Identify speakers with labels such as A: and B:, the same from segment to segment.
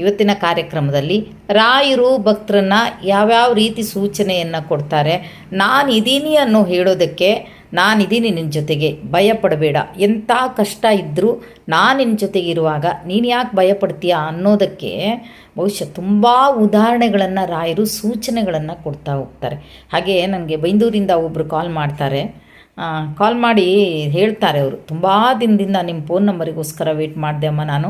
A: ಇವತ್ತಿನ ಕಾರ್ಯಕ್ರಮದಲ್ಲಿ ರಾಯರು ಭಕ್ತರನ್ನು ಯಾವ್ಯಾವ ರೀತಿ ಸೂಚನೆಯನ್ನು ಕೊಡ್ತಾರೆ ನಾನು ಇದ್ದೀನಿ ಅನ್ನೋ ಹೇಳೋದಕ್ಕೆ ನಾನಿದ್ದೀನಿ ನಿನ್ನ ಜೊತೆಗೆ ಭಯಪಡಬೇಡ. ಎಂಥ ಕಷ್ಟ ಇದ್ದರೂ ನಾನು ನಿನ್ನ ಜೊತೆಗೆ ಇರುವಾಗ ನೀನು ಯಾಕೆ ಭಯಪಡ್ತೀಯ ಅನ್ನೋದಕ್ಕೆ ಬಹುಶಃ ತುಂಬ ಉದಾಹರಣೆಗಳನ್ನು ರಾಯರು ಸೂಚನೆಗಳನ್ನು ಕೊಡ್ತಾ ಹೋಗ್ತಾರೆ. ಹಾಗೆ ನನಗೆ ಬೈಂದೂರಿಂದ ಒಬ್ಬರು ಕಾಲ್ ಮಾಡ್ತಾರೆ. ಕಾಲ್ ಮಾಡಿ ಹೇಳ್ತಾರೆ ಅವರು. ತುಂಬ ದಿನದಿಂದ ನಿಮ್ಮ ಫೋನ್ ನಂಬರಿಗೋಸ್ಕರ ವೆಯ್ಟ್ ಮಾಡಿದೆ ಅಮ್ಮ ನಾನು.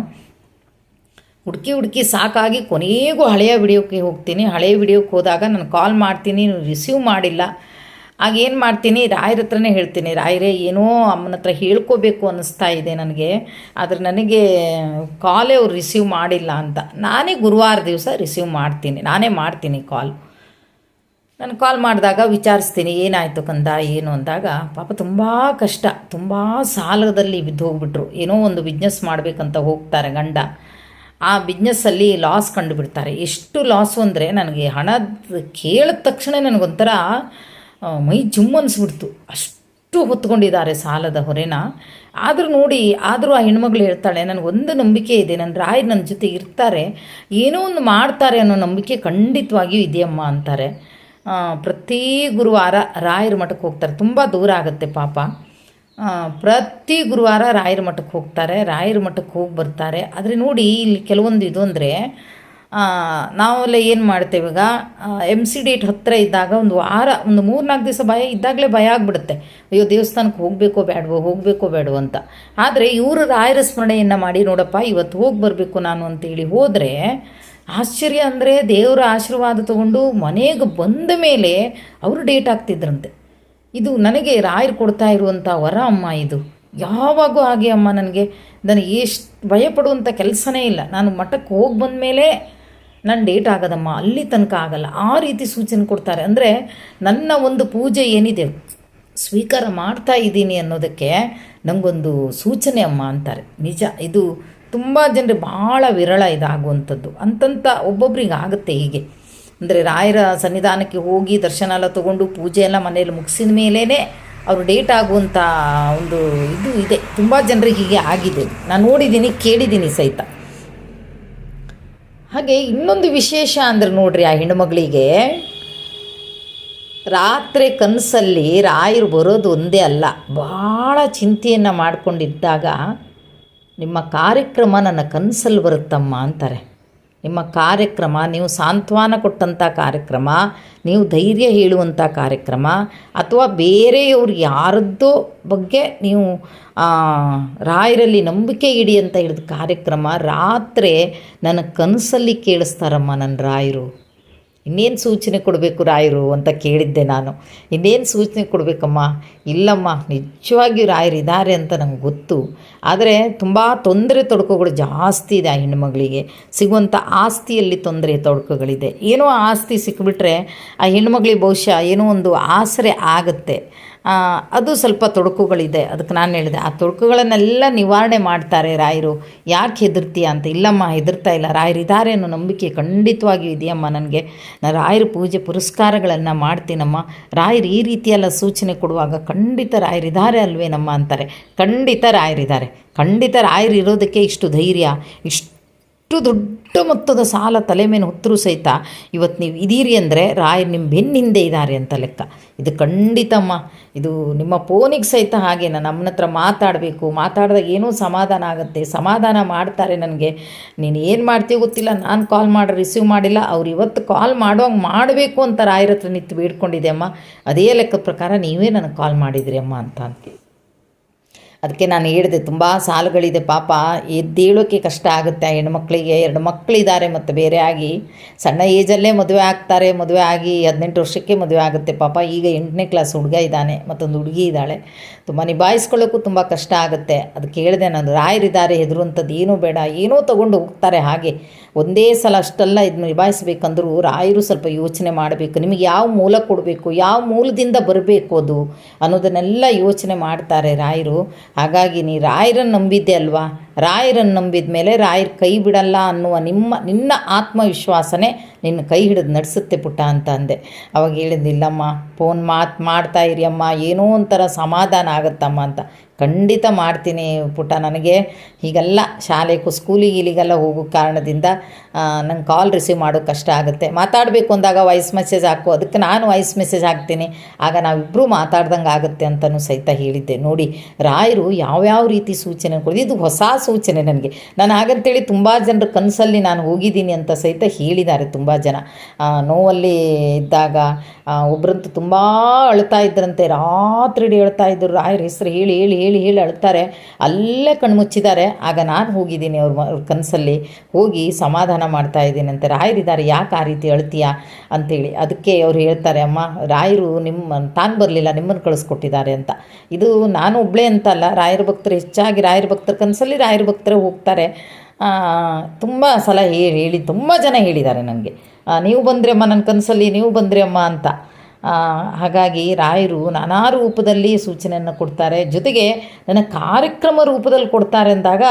A: ಹುಡುಕಿ ಹುಡುಕಿ ಸಾಕಾಗಿ ಕೊನೆಗೂ ಹಳೆಯ ವಿಡಿಯೋಕ್ಕೆ ಹೋಗ್ತೀನಿ. ಹಳೆಯ ವಿಡಿಯೋಕ್ಕೆ ಹೋದಾಗ ನಾನು ಕಾಲ್ ಮಾಡ್ತೀನಿ ರಿಸೀವ್ ಮಾಡಿಲ್ಲ. ಆಗ ಏನು ಮಾಡ್ತೀನಿ? ರಾಯರ ಹತ್ರನೇ ಹೇಳ್ತೀನಿ. ರಾಯರೇ, ಏನೋ ಅಮ್ಮನ ಹತ್ರ ಹೇಳ್ಕೋಬೇಕು ಅನ್ನಿಸ್ತಾ ಇದೆ ನನಗೆ. ಆದರೆ ನನಗೆ ಕಾಲೇ ಅವ್ರು ರಿಸೀವ್ ಮಾಡಿಲ್ಲ ಅಂತ. ನಾನೇ ಗುರುವಾರ ದಿವಸ ರಿಸೀವ್ ಮಾಡ್ತೀನಿ. ನಾನೇ ಮಾಡ್ತೀನಿ ಕಾಲ್ ನಾನು ಕಾಲ್ ಮಾಡಿದಾಗ ವಿಚಾರಿಸ್ತೀನಿ, ಏನಾಯಿತು ಕಂದ, ಏನು ಅಂದಾಗ, ಪಾಪ ತುಂಬ ಕಷ್ಟ. ತುಂಬ ಸಾಲದಲ್ಲಿ ಬಿದ್ದು ಹೋಗ್ಬಿಟ್ರು ಏನೋ ಒಂದು ಬಿಸ್ನೆಸ್ ಮಾಡಬೇಕಂತ ಹೋಗ್ತಾರೆ ಗಂಡ. ಆ ಬಿಸ್ನೆಸ್ಸಲ್ಲಿ ಲಾಸ್ ಕಂಡುಬಿಡ್ತಾರೆ. ಎಷ್ಟು ಲಾಸು ಅಂದರೆ ನನಗೆ ಹಣದ ಕೇಳಿದ ತಕ್ಷಣ ನನಗೊಂಥರ ಮೈ ಜುಮ್ ಅನಿಸ್ಬಿಡ್ತು. ಅಷ್ಟು ಹೊತ್ಕೊಂಡಿದ್ದಾರೆ ಸಾಲದ ಹೊರೆನ. ಆದರೂ ನೋಡಿ, ಆದರೂ ಆ ಹೆಣ್ಮಗಳು ಹೇಳ್ತಾಳೆ, ನನಗೊಂದು ನಂಬಿಕೆ ಇದೆ. ನನ್ನ ರಾಯರು ನನ್ನ ಜೊತೆ ಇರ್ತಾರೆ. ಏನೋ ಒಂದು ಮಾಡ್ತಾರೆ ಅನ್ನೋ ನಂಬಿಕೆ ಖಂಡಿತವಾಗಿಯೂ ಇದೆಯಮ್ಮ, ಅಂತಾರೆ. ಪ್ರತಿ ಗುರುವಾರ ರಾಯರ ಮಠಕ್ಕೆ ಹೋಗ್ತಾರೆ. ತುಂಬ ದೂರ ಆಗುತ್ತೆ ಪಾಪ. ಪ್ರತಿ ಗುರುವಾರ ರಾಯರ ಮಠಕ್ಕೆ ಹೋಗ್ತಾರೆ, ರಾಯರ ಮಠಕ್ಕೆ ಹೋಗಿ ಬರ್ತಾರೆ. ಆದರೆ ನೋಡಿ, ಇಲ್ಲಿ ಕೆಲವೊಂದು ಇದು ಅಂದರೆ ನಾವೆಲ್ಲ ಏನು ಮಾಡ್ತೇವೆ ಈಗ ಎಂ ಸಿ ಡೇಟ್ ಹತ್ತಿರ ಇದ್ದಾಗ ಒಂದು ವಾರ, ಒಂದು ಮೂರು ನಾಲ್ಕು ದಿವಸ ಭಯ, ಇದ್ದಾಗಲೇ ಭಯ ಆಗಿಬಿಡುತ್ತೆ. ಅಯ್ಯೋ, ದೇವಸ್ಥಾನಕ್ಕೆ ಹೋಗಬೇಕೋ ಬೇಡವೋ ಹೋಗಬೇಕೋ ಬೇಡವೋ ಅಂತ. ಆದರೆ ಇವರು ರಾಯರ ಸ್ಮರಣೆಯನ್ನು ಮಾಡಿ, ನೋಡಪ್ಪ, ಇವತ್ತು ಹೋಗಿ ಬರಬೇಕು ನಾನು ಅಂತೇಳಿ ಹೋದರೆ, ಆಶ್ಚರ್ಯ ಅಂದರೆ ದೇವರ ಆಶೀರ್ವಾದ ತಗೊಂಡು ಮನೆಗೆ ಬಂದ ಮೇಲೆ ಅವರು ಡೇಟ್ ಆಗ್ತಿದ್ರಂತೆ ಇದು ನನಗೆ ರಾಯರು ಕೊಡ್ತಾ ಇರುವಂಥ ವರ ಅಮ್ಮ ಇದು. ಯಾವಾಗೂ ಹಾಗೆ ಅಮ್ಮ ನನಗೆ. ನನಗೆ ಎಷ್ಟು ಭಯಪಡುವಂಥ ಕೆಲಸನೇ ಇಲ್ಲ. ನಾನು ಮಠಕ್ಕೆ ಹೋಗಿ ಬಂದ ಮೇಲೆ ನನ್ನ ಡೇಟ್ ಆಗೋದಮ್ಮ. ಅಲ್ಲಿ ತನಕ ಆಗಲ್ಲ. ಆ ರೀತಿ ಸೂಚನೆ ಕೊಡ್ತಾರೆ. ಅಂದರೆ ನನ್ನ ಒಂದು ಪೂಜೆ ಏನಿದೆ? ಸ್ವೀಕಾರ ಮಾಡ್ತಾ ಇದ್ದೀನಿ ಅನ್ನೋದಕ್ಕೆ ನನಗೊಂದು ಸೂಚನೆ ಅಮ್ಮ ಅಂತಾರೆ. ನಿಜ, ಇದು ತುಂಬ ಜನರು ಭಾಳ ವಿರಳ ಇದಾಗುವಂಥದ್ದು. ಅಂತಂತ ಒಬ್ಬೊಬ್ರಿಗೆ ಆಗುತ್ತೆ ಹೀಗೆ. ಅಂದರೆ ರಾಯರ ಸನ್ನಿಧಾನಕ್ಕೆ ಹೋಗಿ ದರ್ಶನ ಎಲ್ಲ ತೊಗೊಂಡು ಪೂಜೆ ಎಲ್ಲ ಮನೆಯಲ್ಲಿ ಮುಗಿಸಿದ ಮೇಲೇ ಅವರು ಡೇಟ್ ಆಗುವಂಥ ಒಂದು ಇದು ಇದೆ. ತುಂಬ ಜನರಿಗೆ ಹೀಗೆ ಆಗಿದೆ. ನಾನು ನೋಡಿದ್ದೀನಿ ಕೇಳಿದ್ದೀನಿ ಸಹಿತ. ಹಾಗೆ ಇನ್ನೊಂದು ವಿಶೇಷ ಅಂದರೆ ನೋಡ್ರಿ ಆ ಹೆಣ್ಣುಮಗಳಿಗೆ. ರಾತ್ರಿ ಕನಸಲ್ಲಿ ರಾಯರು ಬರೋದು ಒಂದೇ ಅಲ್ಲ. ಭಾಳ ಚಿಂತೆಯನ್ನು ಮಾಡಿಕೊಂಡಿದ್ದಾಗ ನಿಮ್ಮ ಕಾರ್ಯಕ್ರಮ ನನ್ನ ಕನಸಲ್ಲಿ ಬರುತ್ತಮ್ಮ ಅಂತಾರೆ. ನಿಮ್ಮ ಕಾರ್ಯಕ್ರಮ, ನೀವು ಸಾಂತ್ವನ ಕೊಟ್ಟಂಥ ಕಾರ್ಯಕ್ರಮ, ನೀವು ಧೈರ್ಯ ಹೇಳುವಂಥ ಕಾರ್ಯಕ್ರಮ ಅಥವಾ ಬೇರೆಯವ್ರು ಯಾರದ್ದೋ ಬಗ್ಗೆ ನೀವು ರಾಯರಲ್ಲಿ ನಂಬಿಕೆ ಇಡಿ ಅಂತ ಹೇಳಿದ ಕಾರ್ಯಕ್ರಮ ರಾತ್ರಿ ನನ್ನ ಕನಸಲ್ಲಿ ಕೇಳಿಸ್ತಾರಮ್ಮ ನನ್ನ ರಾಯರು. ಇನ್ನೇನು ಸೂಚನೆ ಕೊಡಬೇಕು ರಾಯರು ಅಂತ ಕೇಳಿದ್ದೆ ನಾನು. ಇನ್ನೇನು ಸೂಚನೆ ಕೊಡಬೇಕಮ್ಮ? ಇಲ್ಲಮ್ಮ, ನಿಜವಾಗಿಯೂ ರಾಯರು ಇದ್ದಾರೆ ಅಂತ ನಂಗೆ ಗೊತ್ತು. ಆದರೆ ತುಂಬ ತೊಂದರೆ ತೊಡಕುಗಳು ಜಾಸ್ತಿ ಇದೆ ಆ ಹೆಣ್ಮಗಳಿಗೆ. ಸಿಗುವಂಥ ಆಸ್ತಿಯಲ್ಲಿ ತೊಂದರೆ ತೊಡಕುಗಳಿದೆ. ಏನೋ ಆಸ್ತಿ ಸಿಕ್ಬಿಟ್ರೆ ಆ ಹೆಣ್ಮಗಳಿಗೆ ಬಹುಶಃ ಏನೋ ಒಂದು ಆಸರೆ ಆಗುತ್ತೆ. ಅದು ಸ್ವಲ್ಪ ತೊಡಕುಗಳಿದೆ. ಅದಕ್ಕೆ ನಾನು ಹೇಳಿದೆ, ಆ ತೊಡಕುಗಳನ್ನೆಲ್ಲ ನಿವಾರಣೆ ಮಾಡ್ತಾರೆ ರಾಯರು. ಯಾಕೆ ಹೆದರ್ತೀಯ ಅಂತ? ಇಲ್ಲಮ್ಮ, ಹೆದರ್ತಾ ಇಲ್ಲ. ರಾಯರು ಇದ್ದಾರೆ ಅನ್ನೋ ನಂಬಿಕೆ ಖಂಡಿತವಾಗಿಯೂ ಇದೆಯಮ್ಮ ನನಗೆ. ನಾನು ರಾಯರ ಪೂಜೆ ಪುರಸ್ಕಾರಗಳನ್ನು ಮಾಡ್ತೀನಮ್ಮ. ರಾಯರು ಈ ರೀತಿಯೆಲ್ಲ ಸೂಚನೆ ಕೊಡುವಾಗ ಖಂಡಿತ ರಾಯರಿದ್ದಾರೆ ಅಲ್ವೇನಮ್ಮ ಅಂತಾರೆ. ಖಂಡಿತ ರಾಯರಿದ್ದಾರೆ. ಖಂಡಿತ ರಾಯರು ಇರೋದಕ್ಕೆ ಇಷ್ಟು ಧೈರ್ಯ, ಇಷ್ಟು ಇಷ್ಟು ದೊಡ್ಡ ಮೊತ್ತದ ಸಾಲ ತಲೆ ಮೇಲೆ ಹೊತ್ತರೂ ಸಹಿತ ಇವತ್ತು ನೀವು ಇದೀರಿ ಅಂದರೆ ರಾಯರು ನಿಮ್ಮ ಬೆನ್ನಿಂದೆ ಇದ್ದಾರೆ ಅಂತ ಲೆಕ್ಕ. ಇದು ಖಂಡಿತಮ್ಮ. ಇದು ನಿಮ್ಮ ಫೋನಿಗೆ ಸಹಿತ ಹಾಗೆ ನಾನು ಅಮ್ಮನ ಹತ್ರ ಮಾತಾಡಬೇಕು. ಮಾತಾಡಿದಾಗ ಏನೂ ಸಮಾಧಾನ ಆಗುತ್ತೆ. ಸಮಾಧಾನ ಮಾಡ್ತಾರೆ ನನಗೆ. ನೀನು ಏನು ಮಾಡ್ತೀವಿ ಗೊತ್ತಿಲ್ಲ. ನಾನು ಕಾಲ್ ಮಾಡಿ ರಿಸೀವ್ ಮಾಡಿಲ್ಲ. ಅವ್ರು ಇವತ್ತು ಕಾಲ್ ಮಾಡೋಂಗೆ ಮಾಡಬೇಕು ಅಂತ ರಾಯರ ಹತ್ರ ನಿಂತು ಬೇಡ್ಕೊಂಡಿದ್ದೆ ಅಮ್ಮ. ಅದೇ ಲೆಕ್ಕದ ಪ್ರಕಾರ ನೀವೇ ನನಗೆ ಕಾಲ್ ಮಾಡಿದ್ರಿ ಅಮ್ಮ ಅಂತ ಅಂತೀವಿ. ಅದಕ್ಕೆ ನಾನು ಹೇಳಿದೆ, ತುಂಬ ಸಾಲುಗಳಿದೆ ಪಾಪ ಎದ್ದೇಳೋಕ್ಕೆ ಕಷ್ಟ ಆಗುತ್ತೆ ಆ ಹೆಣ್ಮಕ್ಳಿಗೆ ಎರಡು ಮಕ್ಕಳಿದ್ದಾರೆ ಮತ್ತು ಬೇರೆ ಆಗಿ, ಸಣ್ಣ ಏಜಲ್ಲೇ ಮದುವೆ ಆಗ್ತಾರೆ, ಮದುವೆ ಆಗಿ ಹದಿನೆಂಟು ವರ್ಷಕ್ಕೆ ಮದುವೆ ಆಗುತ್ತೆ ಪಾಪ. ಈಗ ಎಂಟನೇ ಕ್ಲಾಸ್ ಹುಡುಗ ಇದ್ದಾನೆ, ಮತ್ತೊಂದು ಹುಡುಗಿ ಇದ್ದಾಳೆ. ತುಂಬ ನಿಭಾಯಿಸ್ಕೊಳ್ಳೋಕ್ಕೂ ತುಂಬ ಕಷ್ಟ ಆಗುತ್ತೆ. ಅದಕ್ಕೆ ಹೇಳಿದೆ, ನಾನು ರಾಯರಿದ್ದಾರೆ, ಹೆದರುವಂಥದ್ದು ಏನೂ ಬೇಡ. ಏನೋ ತೊಗೊಂಡು ಹೋಗ್ತಾರೆ ಹಾಗೆ. ಒಂದೇ ಸಲ ಅಷ್ಟೆಲ್ಲ ಇದನ್ನು ನಿಭಾಯಿಸ್ಬೇಕಂದ್ರೂ ರಾಯರು ಸ್ವಲ್ಪ ಯೋಚನೆ ಮಾಡಬೇಕು. ನಿಮಗೆ ಯಾವ ಮೂಲ ಕೊಡಬೇಕು? ಯಾವ ಮೂಲದಿಂದ ಬರಬೇಕು ಅದು? ಅನ್ನೋದನ್ನೆಲ್ಲ ಯೋಚನೆ ಮಾಡ್ತಾರೆ ರಾಯರು. ಹಾಗಾಗಿ ನೀ ರಾಯರನ್ನು ನಂಬಿದ್ದೆ ಅಲ್ವಾ? ರಾಯರನ್ನು ನಂಬಿದ ಮೇಲೆ ರಾಯರು ಕೈ ಬಿಡಲ್ಲ ಅನ್ನುವ ನಿಮ್ಮ, ನಿನ್ನ ಆತ್ಮವಿಶ್ವಾಸನೇ ನಿನ್ನ ಕೈ ಹಿಡಿದು ನಡೆಸುತ್ತೆ ಪುಟ್ಟ ಅಂತ ಅಂದೆ. ಅವಾಗ ಹೇಳಿದ್ದಿಲ್ಲಮ್ಮ ಫೋನ್ ಮಾತು, ಮಾಡ್ತಾ ಇರಿ ಅಮ್ಮ ಏನೋ ಒಂಥರ ಸಮಾಧಾನ ಆಗುತ್ತಮ್ಮ ಅಂತ. ಖಂಡಿತ ಮಾಡ್ತೀನಿ ಪುಟ್ಟ, ನನಗೆ ಹೀಗೆಲ್ಲ ಶಾಲೆಗೂ ಸ್ಕೂಲಿಗೆ ಇಲ್ಲಿಗೆಲ್ಲ ಹೋಗೋ ಕಾರಣದಿಂದ ನಂಗೆ ಕಾಲ್ ರಿಸೀವ್ ಮಾಡೋದು ಕಷ್ಟ ಆಗುತ್ತೆ. ಮಾತಾಡಬೇಕು ಅಂದಾಗ ವಾಯ್ಸ್ ಮೆಸೇಜ್ ಹಾಕು. ಅದಕ್ಕೆ ನಾನು ವಾಯ್ಸ್ ಮೆಸೇಜ್ ಹಾಕ್ತೀನಿ. ಆಗ ನಾವಿಬ್ಬರು ಮಾತಾಡ್ದಂಗೆ ಆಗುತ್ತೆ ಅಂತಲೂ ಸಹಿತ ಹೇಳಿದ್ದೆ. ನೋಡಿ, ರಾಯರು ಯಾವ್ಯಾವ ರೀತಿ ಸೂಚನೆ ಕೊಡಿ ಇದು ಹೊಸ ಸೂಚನೆ ನನಗೆ. ನಾನು ಹಾಗಂತೇಳಿ ತುಂಬ ಜನರ ಕನಸಲ್ಲಿ ನಾನು ಹೋಗಿದ್ದೀನಿ ಅಂತ ಸಹಿತ ಹೇಳಿದ್ದಾರೆ ತುಂಬ ಜನ. ನೋವಲ್ಲಿ ಇದ್ದಾಗ ಒಬ್ಬರಂತೂ ತುಂಬ ಅಳ್ತಾ ಇದ್ರಂತೆ ರಾತ್ರಿ ಹೇಳ್ತಾ ಇದ್ದರು ರಾಯರ ಹೆಸರು ಹೇಳಿ ಹೇಳಿ ಹೇಳಿ ಹೇಳಿ ಅಳ್ತಾರೆ. ಅಲ್ಲೇ ಕಣ್ಮುಚ್ಚಿದ್ದಾರೆ ಆಗ ನಾನು ಹೋಗಿದ್ದೀನಿ ಅವ್ರ ಕನಸಲ್ಲಿ. ಹೋಗಿ ಸಮಾಧಾನ ಮಾಡ್ತಾ ಇದ್ದೀನಿ ಅಂತ. ರಾಯರಿದ್ದಾರೆ, ಯಾಕೆ ಆ ರೀತಿ ಅಳ್ತೀಯಾ ಅಂತೇಳಿ. ಅದಕ್ಕೆ ಅವ್ರು ಹೇಳ್ತಾರೆ, ಅಮ್ಮ, ರಾಯರು ನಿಮ್ಮ, ತಾನು ಬರಲಿಲ್ಲ, ನಿಮ್ಮನ್ನು ಕಳಿಸ್ಕೊಟ್ಟಿದ್ದಾರೆ ಅಂತ. ಇದು ನಾನು ಒಬ್ಬಳೇ ಅಂತಲ್ಲ ರಾಯರ ಭಕ್ತರು ಹೆಚ್ಚಾಗಿ ರಾಯರ ಭಕ್ತರ ಕನಸಲ್ಲಿ ರಾಯರ ಭಕ್ತರೇ ಹೋಗ್ತಾರೆ. ತುಂಬ ಸಲ ಹೇಳಿ ಹೇಳಿ, ತುಂಬ ಜನ ಹೇಳಿದ್ದಾರೆ ನನಗೆ. ನೀವು ಬಂದರೆ ಅಮ್ಮ ನನ್ನ ಕನಸಲ್ಲಿ, ನೀವು ಬಂದರೆ ಅಮ್ಮ ಅಂತ. ಹಾಗಾಗಿ ರಾಯರು ನಾನಾ ರೂಪದಲ್ಲಿ ಸೂಚನೆಯನ್ನು ಕೊಡ್ತಾರೆ. ಜೊತೆಗೆ ನನ್ನ ಕಾರ್ಯಕ್ರಮ ರೂಪದಲ್ಲಿ ಕೊಡ್ತಾರೆ ಅಂದಾಗ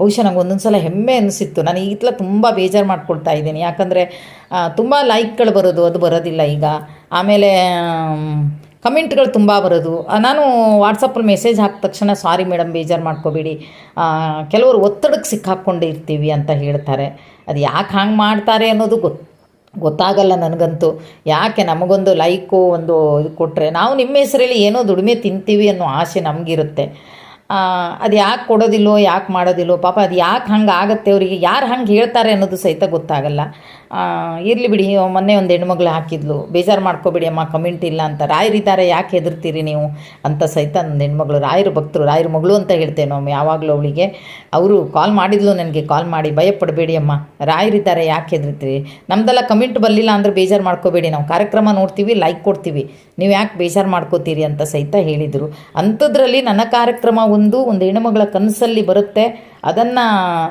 A: ಬಹುಶಃ ನನಗೆ ಒಂದೊಂದು ಸಲ ಹೆಮ್ಮೆ ಅನಿಸಿತ್ತು. ನಾನು ಈಗಲ ತುಂಬ ಬೇಜಾರು ಮಾಡ್ಕೊಳ್ತಾ ಇದ್ದೀನಿ. ಯಾಕಂದರೆ ತುಂಬ ಲೈಕ್ಗಳು ಬರೋದು, ಅದು ಬರೋದಿಲ್ಲ ಈಗ. ಆಮೇಲೆ ಕಮೆಂಟ್ಗಳು ತುಂಬ ಬರೋದು. ನಾನು ವಾಟ್ಸಪ್ಪಲ್ಲಿ ಮೆಸೇಜ್ ಹಾಕಿದ ತಕ್ಷಣ, ಸಾರಿ ಮೇಡಮ್, ಬೇಜಾರು ಮಾಡ್ಕೋಬೇಡಿ. ಕೆಲವರು ಒತ್ತಡಕ್ಕೆ ಸಿಕ್ಕಾಕ್ಕೊಂಡು ಇರ್ತೀವಿ ಅಂತ ಹೇಳ್ತಾರೆ. ಅದು ಯಾಕೆ ಹಾಂಗೆ ಮಾಡ್ತಾರೆ ಅನ್ನೋದು ಗೊತ್ತು ಗೊತ್ತಾಗಲ್ಲ ನನಗಂತೂ. ಯಾಕೆ ನಮಗೊಂದು ಲೈಕು, ಒಂದು ಇದು ಕೊಟ್ಟರೆ ನಾವು ನಿಮ್ಮ ಹೆಸರಲ್ಲಿ ಏನೋ ದುಡಿಮೆ ತಿಂತೀವಿ ಅನ್ನೋ ಆಸೆ ನಮಗಿರುತ್ತೆ. ಅದು ಯಾಕೆ ಕೊಡೋದಿಲ್ಲೋ, ಯಾಕೆ ಮಾಡೋದಿಲ್ಲೋ, ಪಾಪ ಅದು ಯಾಕೆ ಹಂಗೆ ಆಗುತ್ತೆ ಅವರಿಗೆ, ಯಾರು ಹಂಗೆ ಹೇಳ್ತಾರೆ ಅನ್ನೋದು ಸಹಿತ ಗೊತ್ತಾಗಲ್ಲ. ಇರಲಿ ಬಿಡಿ ಮೊನ್ನೆ ಒಂದು ಹೆಣ್ಮಗಳು ಹಾಕಿದ್ಲು. ಬೇಜಾರು ಮಾಡ್ಕೋಬೇಡಿ ಅಮ್ಮ, ಕಮೆಂಟ್ ಇಲ್ಲ ಅಂತ. ರಾಯರಿದ್ದಾರೆ, ಯಾಕೆ ಹೆದರ್ತೀರಿ ನೀವು ಅಂತ ಸಹಿತ ನನ್ನ ಹೆಣ್ಮಗಳು ರಾಯರು ಭಕ್ತರು, ರಾಯರ ಮಗಳು ಅಂತ ಹೇಳ್ತೇವೆ ನಾವು ಯಾವಾಗಲೂ ಅವಳಿಗೆ. ಅವರು ಕಾಲ್ ಮಾಡಿದ್ಲು ನನಗೆ ಕಾಲ್ ಮಾಡಿ, ಭಯಪಡಬೇಡಿ ಅಮ್ಮ. ರಾಯರಿದ್ದಾರೆ, ಯಾಕೆ ಹೆದರ್ತೀರಿ? ನಮ್ದೆಲ್ಲ ಕಮೆಂಟ್ ಬರಲಿಲ್ಲ ಅಂದರೆ ಬೇಜಾರು ಮಾಡ್ಕೋಬೇಡಿ. ನಾವು ಕಾರ್ಯಕ್ರಮ ನೋಡ್ತೀವಿ ಲೈಕ್ ಕೊಡ್ತೀವಿ. ನೀವು ಯಾಕೆ ಬೇಜಾರು ಮಾಡ್ಕೋತೀರಿ ಅಂತ ಸಹಿತ ಹೇಳಿದರು. ಅಂಥದ್ರಲ್ಲಿ ನನ್ನ ಕಾರ್ಯಕ್ರಮ ಒಂದು ಒಂದು ಹೆಣ್ಣುಮಗಳ ಕನಸಲ್ಲಿ ಬರುತ್ತೆ. ಅದನ್ನು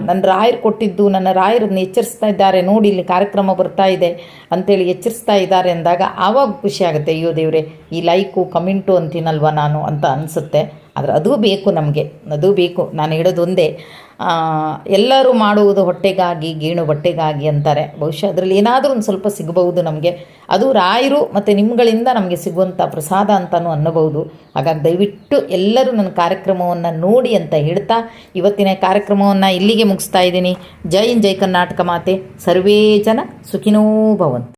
A: ನನ್ನ ರಾಯರು ಕೊಟ್ಟಿದ್ದು ನನ್ನ ರಾಯರನ್ನು ಎಚ್ಚರಿಸ್ತಾ ಇದ್ದಾರೆ. ನೋಡಿ ಇಲ್ಲಿ ಕಾರ್ಯಕ್ರಮ ಬರ್ತಾ ಇದೆ ಅಂತೇಳಿ ಎಚ್ಚರಿಸ್ತಾ ಇದ್ದಾರೆ ಅಂದಾಗ ಆವಾಗ ಖುಷಿ ಆಗುತ್ತೆ ಅಯ್ಯೋ ದೇವ್ರೆ ಈ ಲೈಕು ಕಮೆಂಟು ಅಂತೀನಲ್ವ ನಾನು? ಅಂತ ಅನಿಸುತ್ತೆ. ಆದರೆ ಅದು ಬೇಕು ನಮಗೆ ಅದು ಬೇಕು. ನಾನು ಹೇಳೋದು ಒಂದೇ ಆ, ಎಲ್ಲರೂ ಮಾಡುವುದು ಹೊಟ್ಟೆಗಾಗಿ, ಗೀಣು ಬಟ್ಟೆಗಾಗಿ ಅಂತಾರೆ. ಬಹುಶಃ ಅದರಲ್ಲಿ ಏನಾದರೂ ಒಂದು ಸ್ವಲ್ಪ ಸಿಗಬಹುದು ನಮಗೆ. ಅದು ರಾಯರು ಮತ್ತು ನಿಮ್ಗಳಿಂದ ನಮಗೆ ಸಿಗುವಂಥ ಪ್ರಸಾದ ಅಂತಲೂ ಅನ್ನಬಹುದು. ಹಾಗಾಗಿ ದಯವಿಟ್ಟು ಎಲ್ಲರೂ ನನ್ನ ಕಾರ್ಯಕ್ರಮವನ್ನು ನೋಡಿ ಅಂತ ಹೇಳ್ತಾ, ಇವತ್ತಿನ ಕಾರ್ಯಕ್ರಮವನ್ನು ಇಲ್ಲಿಗೆ ಮುಗಿಸ್ತಾ ಇದ್ದೀನಿ. ಜೈ ಇನ್ ಜೈ ಕರ್ನಾಟಕ ಮಾತೆ. ಸರ್ವೇ ಜನ ಸುಖಿನೋ ಭವಂತು.